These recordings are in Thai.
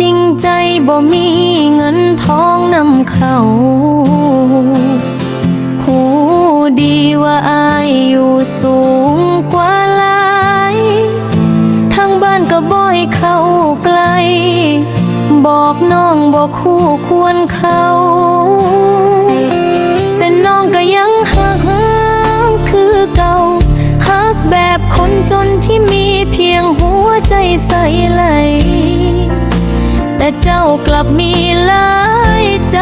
จริงใจบ่มีเงินทองนำเขา แต่เจ้ากลับมีหลายใจ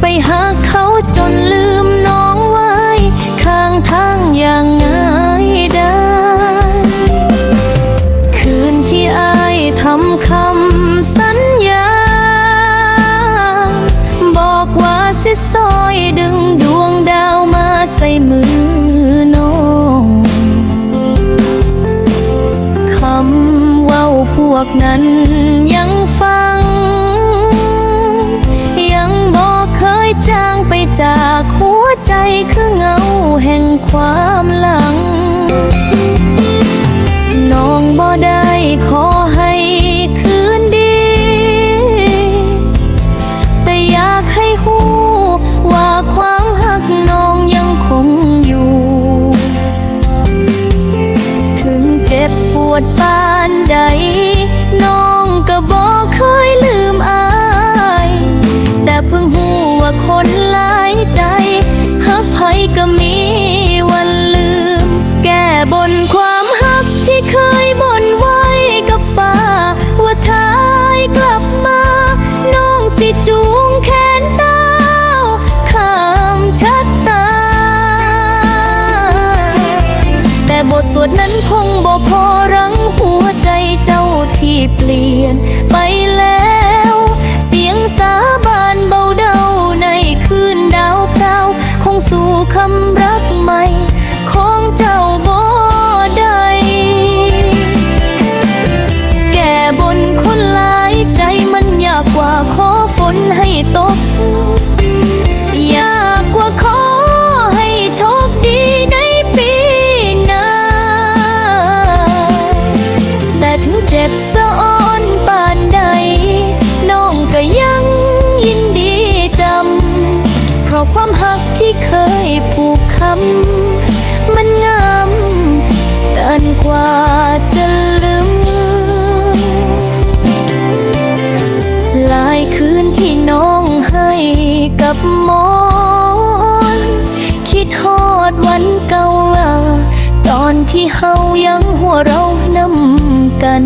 ไปหาเขาจนลืมน้องไว้ ข้างทางอย่างง่ายได้ คืนที่อายทำเขา พวกนั้นยังฟัง ยังบอกเคยจางไปจากหัวใจคือเงาแห่งความหลัง น้องบ่ได้ขอให้คืนดี แต่อยากให้หูว่าความหักน้องยังคงอยู่ ถึงเจ็บปวดไป สู่ กับมอนคิดฮอดวันเก่าว่า ตอนที่เฮายังหัวเรานำกัน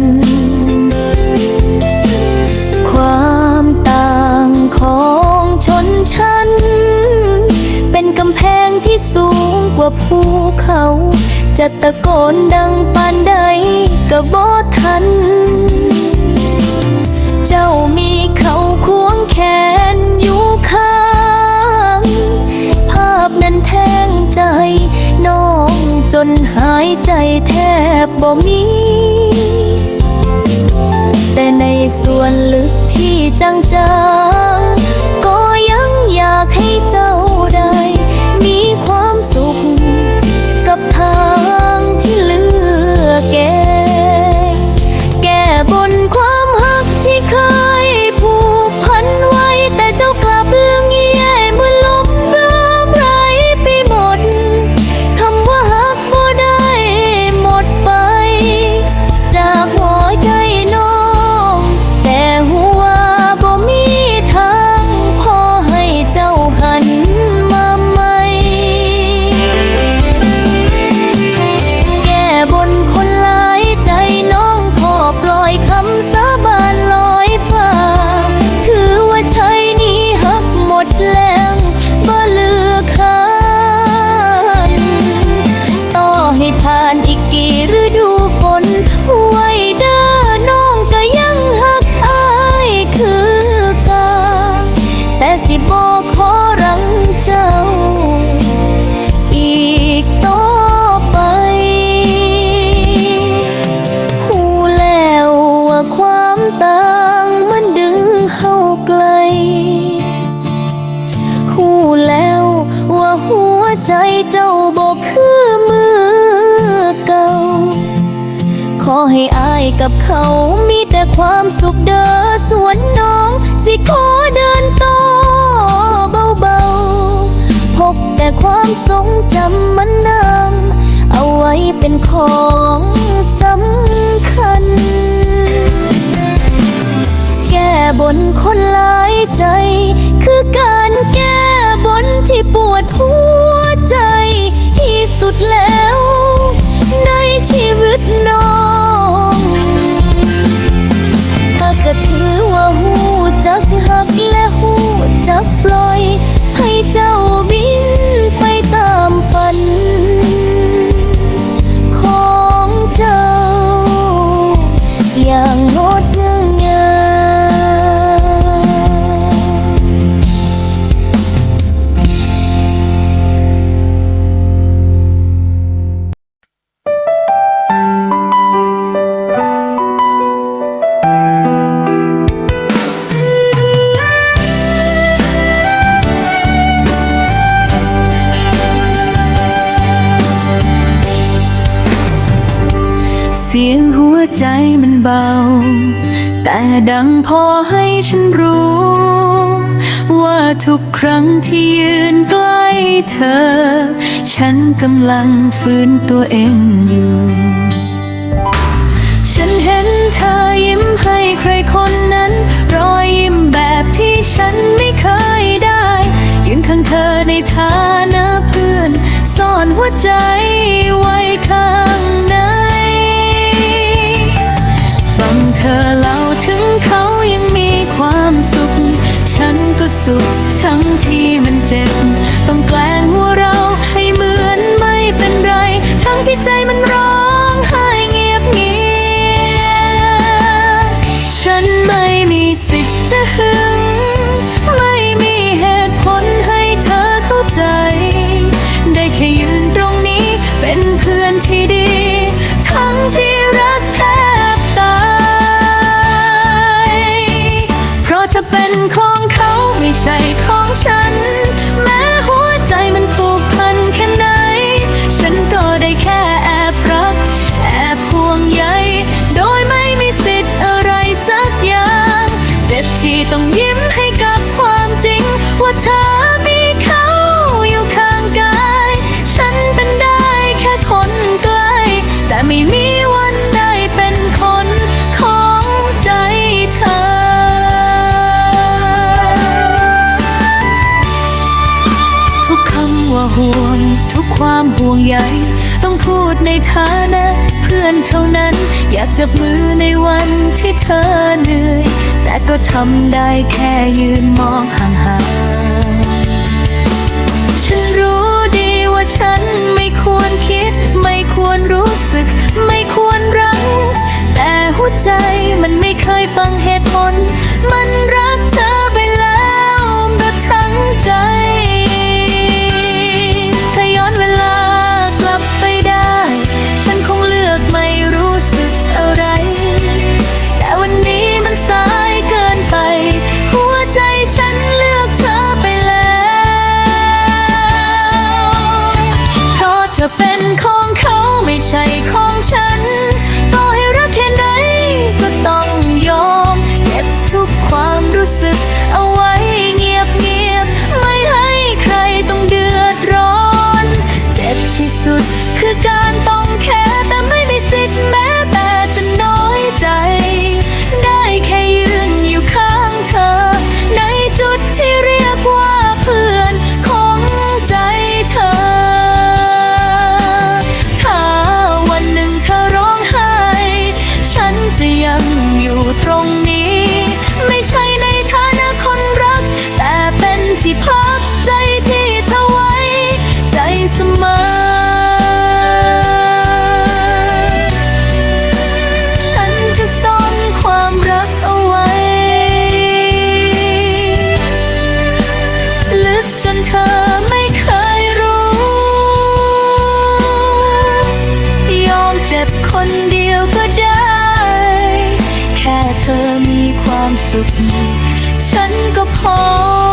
ความต่างของชนชั้น เป็นกำแพงที่สูงกว่าภูเขา จะตะโกนดังปานใดก็บ่ทัน เจ้ามีเขาควงแขน แทงใจ น้องจนหายใจแทบบ่มี แต่ในส่วนลึกที่จังจ ใจเจ้าบอกคือมือเก่า ขอให้อายกับเขามีแต่ความสุขเด้อสวนน้อง สิขอเดินต่อเบาๆพกแต่ความทรงจำมันนำเอาไว้เป็นของสำคัญ แก้บนคนหลายใจ คือการแก้บนที่ปวดหัว สุดแล้ว ในชีวิตน้องถ้ากก็ถือว่าหูจักหัก แต่ดังพอให้ฉันรู้ ว่าทุกครั้งที่ยืนใกล้เธอ ฉันกำลังฟื้นตัวเองอยู่ ฉันเห็นเธอยิ้มให้ใครคนนั้น รอยยิ้มแบบที่ฉันไม่เคยได้ยืนข้างเธอในฐานะเพื่อน ซ่อนหัวใจไว้ข้างใน อเล่าถึงเขายังมีความสุข ฉันก็สุขทั้งที่มันเจ็บ ต้องแกล้ งใยต้องพูดในฐานะ เพื่อนเท่านั้น อยากจับมือในวันที่เธอเหนื่อย แต่ก็ทำได้แค่ยืนมองห่างๆฉันรู้ดีว่าฉันไม่ควรคิด ไม่ควรรู้สึก ไม่ควรรักแต่หัวใจมันไม่เคยฟังเหตุผล มันร สุข ฉันก็พอเพราะเธอ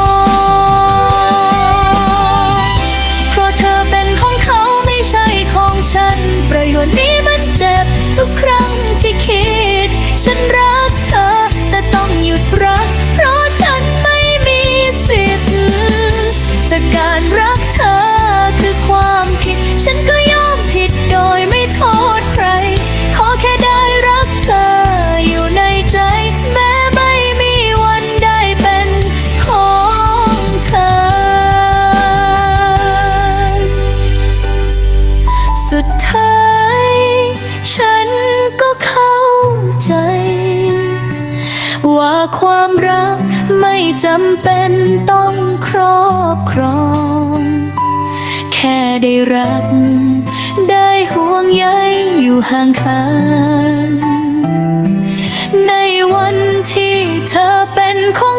ไม่จำเป็นต้องครอบครอง แค่ได้รัก ได้ห่วงใยอยู่ห่างข้างในวันที่เธอเป็นของ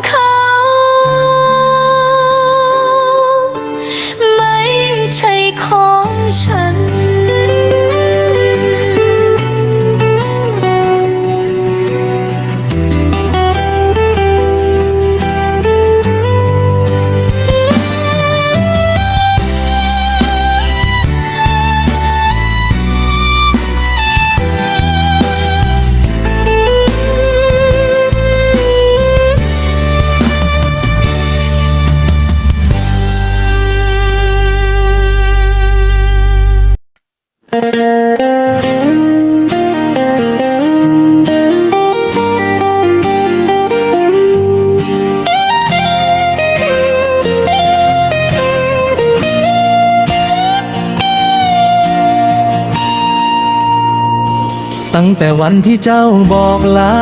แต่วันที่เจ้าบอกลา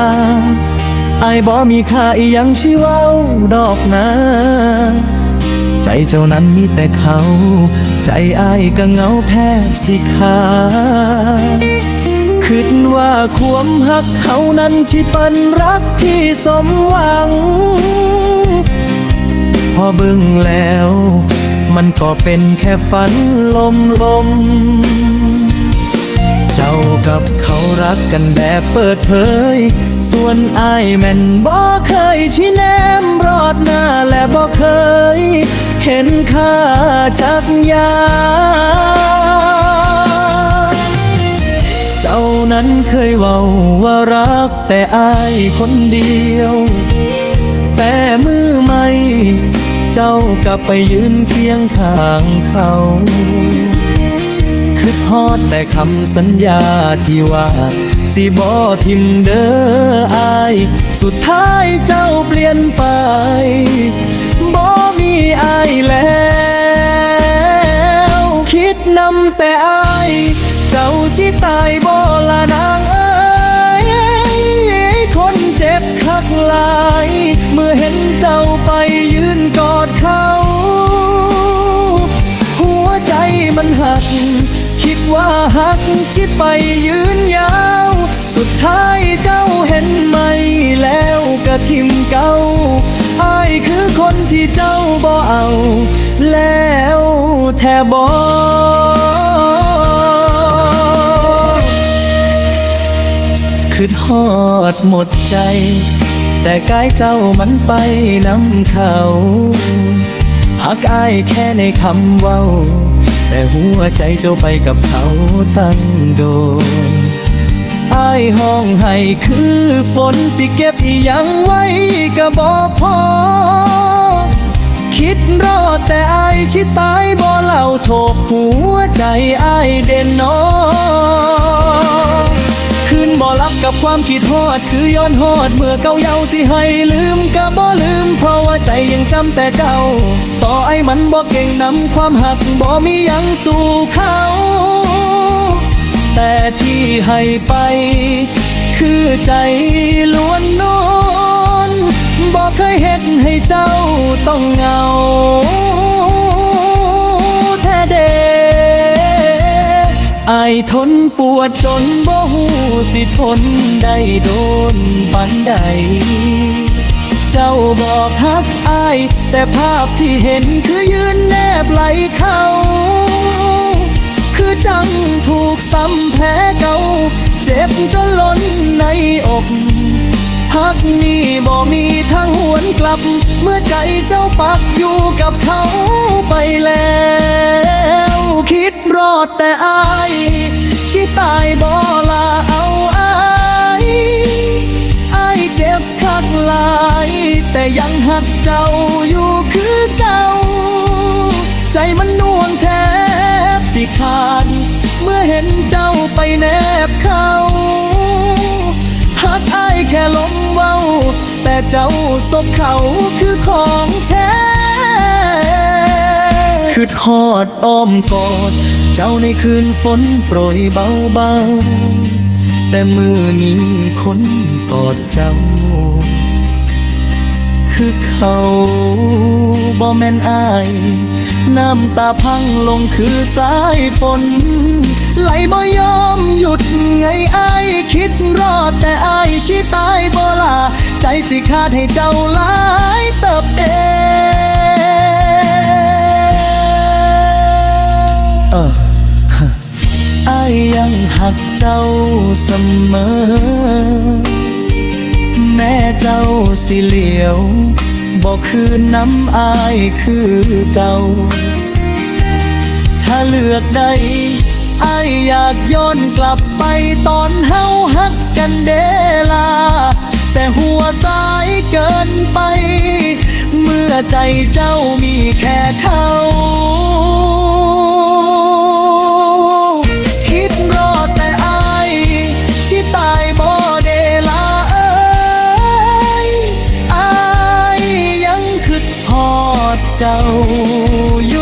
ไอ้บ่มีค่าอีหยังชีเว้าดอกนะใจเจ้านั้นมีแต่เขา ใจอ้ายก็เหงาแทบสิขาคิดว่าควมหักเขานั้นที่ปันรักที่สมหวัง พอเบิ่งแล้ว มันก็เป็นแค่ฝันลมลม เจ้ากับ รักกันแบบเปิดเผย ส่วนอายแม่นบ่เคยชี้แนมรอดหน้าและบ่เคย เห็นค่าจักยา เจ้านั้นเคยเว้าว่ารักแต่อายคนเดียว แต่มือไม่ เจ้ากลับไปยืนเคียงข้างเขา คือฮอดแต่คำสัญญาที่ว่า สิบอทิมเด้ออาย สุดท้ายเจ้าเปลี่ยนไปบ่มีอายแล้ว คิดนำแต่อาย เจ้าชิตายบ่ละนางเอ้ยคนเจ็บคักหลาย เมื่อเห็นเจ้าไปยืนกอดเขา หัวใจมันหัก ว่าหักสิไปยืนยาว สุดท้ายเจ้าเห็นไหมแล้วกระทิมเก่าอายคือคนที่เจ้าบ่เอา แล้วแทบอคือทอดหมดใจ แต่กายเจ้ามันไปน้ำเขาหักอายแค่ในคำเว้า แต่หัวใจเจ้าไปกับเขาตั้งโดนอายห้องให้คือฝนสิเก็บอีหยังไว้ก็บอพอ คิดรอแต่อายชิตายบ่เล่าโทกหัวใจอายเด่นนอน กับความคิดฮอดคือย้อนฮอดเมื่อเก่าเยาสิให้ลืมก็บ่ลืม เพราะว่าใจยังจำแต่เก่า ต่อไอ้มันบ่เก่งนำความหักบ่มียังสู่เขา แต่ที่ให้ไป คือใจล้วนนอนบอกเคยเห็นให้เจ้าต้องเหงา อายทนปวดจนบ่หูสิทนได้โดนปันใด เจ้าบอกฮักอาย แต่ภาพที่เห็นคือยืนแนบไหลเขา คือจังถูกซ้ำแผลเก่า เจ็บจนล้นในอกฮักนี่บ่มีทางหวนกลับ เมื่อใจเจ้าปักอยู่กับเขาไปแล้ว รอดแต่อายชิตายบ่ลาเอาอายอายเจ็บคักหลาย แต่ยังหักเจ้าอยู่คือเก่าใจมันน่วงแทบสิขาดเมื่อเห็นเจ้าไปแนบเขาหักอายแค่ลมเว้า แต่เจ้าศพเขาคือของแท้คือทอดอ้อมกอด เจ้าในคืนฝนโปรยเบาๆ แต่มือนี้คนกอดเจ้า คือเขาบ่แม่นอาย น้ำตาพังลงคือสายฝน ไหลบ่ยอมหยุดไงอายคิดรอดแต่อายชิตายบ่ลา ใจสิขาดให้เจ้าหลายเติบเอออายยัง หักเจ้าเสมอ แม่เจ้าสิเหลียว บอกคืนน้ำอายคือเก่า ถ้าเลือกได้อายอยากย้อนกลับไปตอนเฮาฮักกันเดลา แต่หัวสายเกินไป เมื่อใจเจ้ามีแค่เขา เจ้าอยู่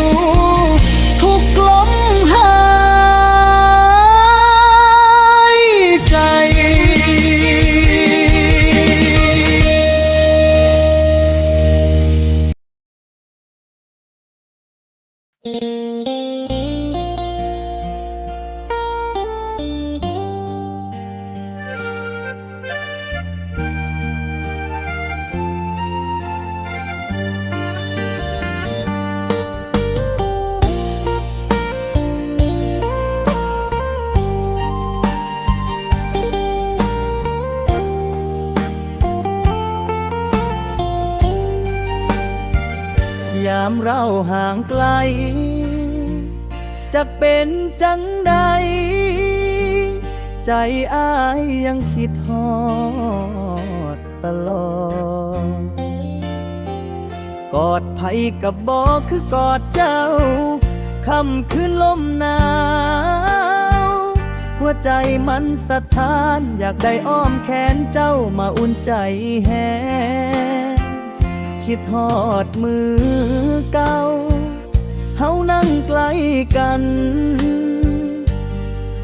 ามเราห่างไกล จะเป็นจังใด ใจอ้ายยังคิดฮอดตลอด กอดไผกับบอคือกอดเจ้าคำคืนลมหนาว หัวใจมันสะท้าน อยากได้อ้อมแขนเจ้ามาอุ่นใจแฮง คิดทอดมือเก่าเฮานั่งใกล้กัน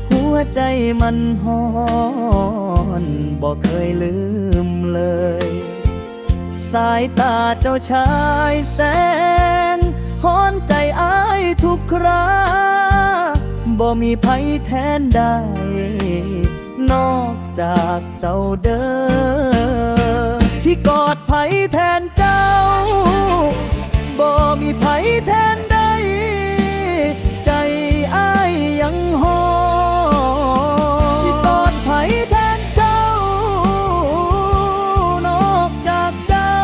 หัวใจมันหอนบอกเคยลืมเลย สายตาเจ้าชายแสนหอนใจอ้ายทุกคราบ่มีภัยแทนได้ นอกจากเจ้าเด้อที่กอดภัยแทน บ่มีภัยแทนได้ ใจอ้ายยังหอนที่กอดภัยแทนเจ้า นอกจากเจ้า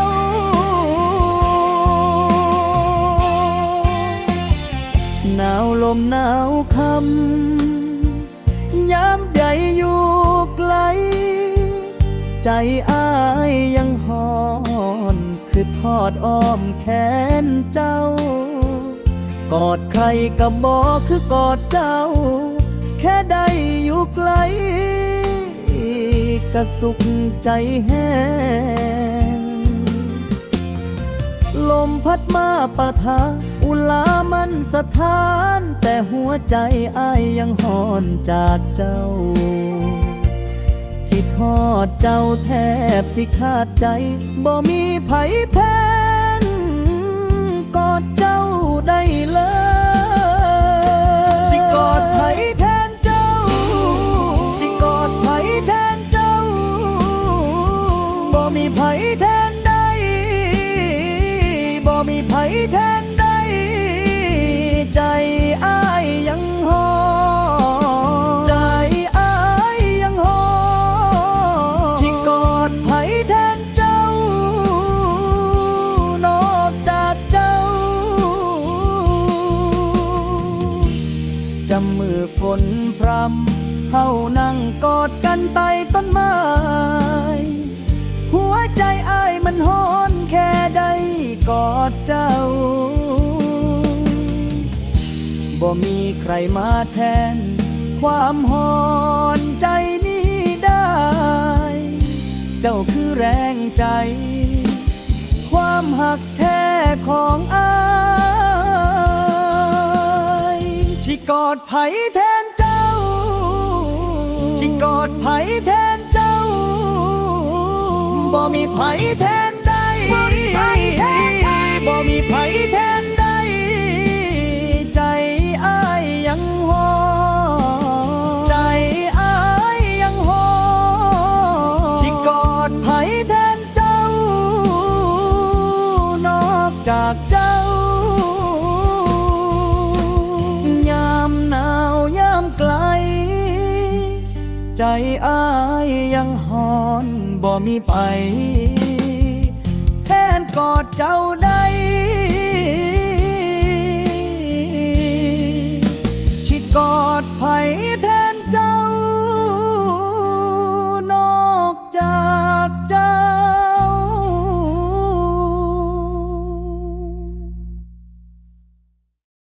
หนาวลมหนาวคำย้ำใหญ่อยู่ไกล ใจอ้ายยังหอ อดอ้อมแขนเจ้า กอดใครก็บอกคือกอดเจ้า แค่ได้อยู่ไกลก็สุขใจแห้งลมพัดมาปะทะอุลามันสถาน แต่หัวใจอายยังหอนจากเจ้า คิดฮอดเจ้าแทบสิขาดใจ บ่มีไผแพ เฮานั่งกอดกันใต้ต้นไม้ หัวใจอ้ายมันหอนแค่ได้กอดเจ้า บ่มีใครมาแทน ความหอนใจนี้ได้ เจ้าคือแรงใจ ความหักแท้ของอ้ายที่กอดไผ่ กอดไผแทนเจ้า บ่มีไผแทนได้บ่มีไผแทน ใจอายยังหอนบ่มีไป แทนกอดเจ้าได้ชิดกอดไผ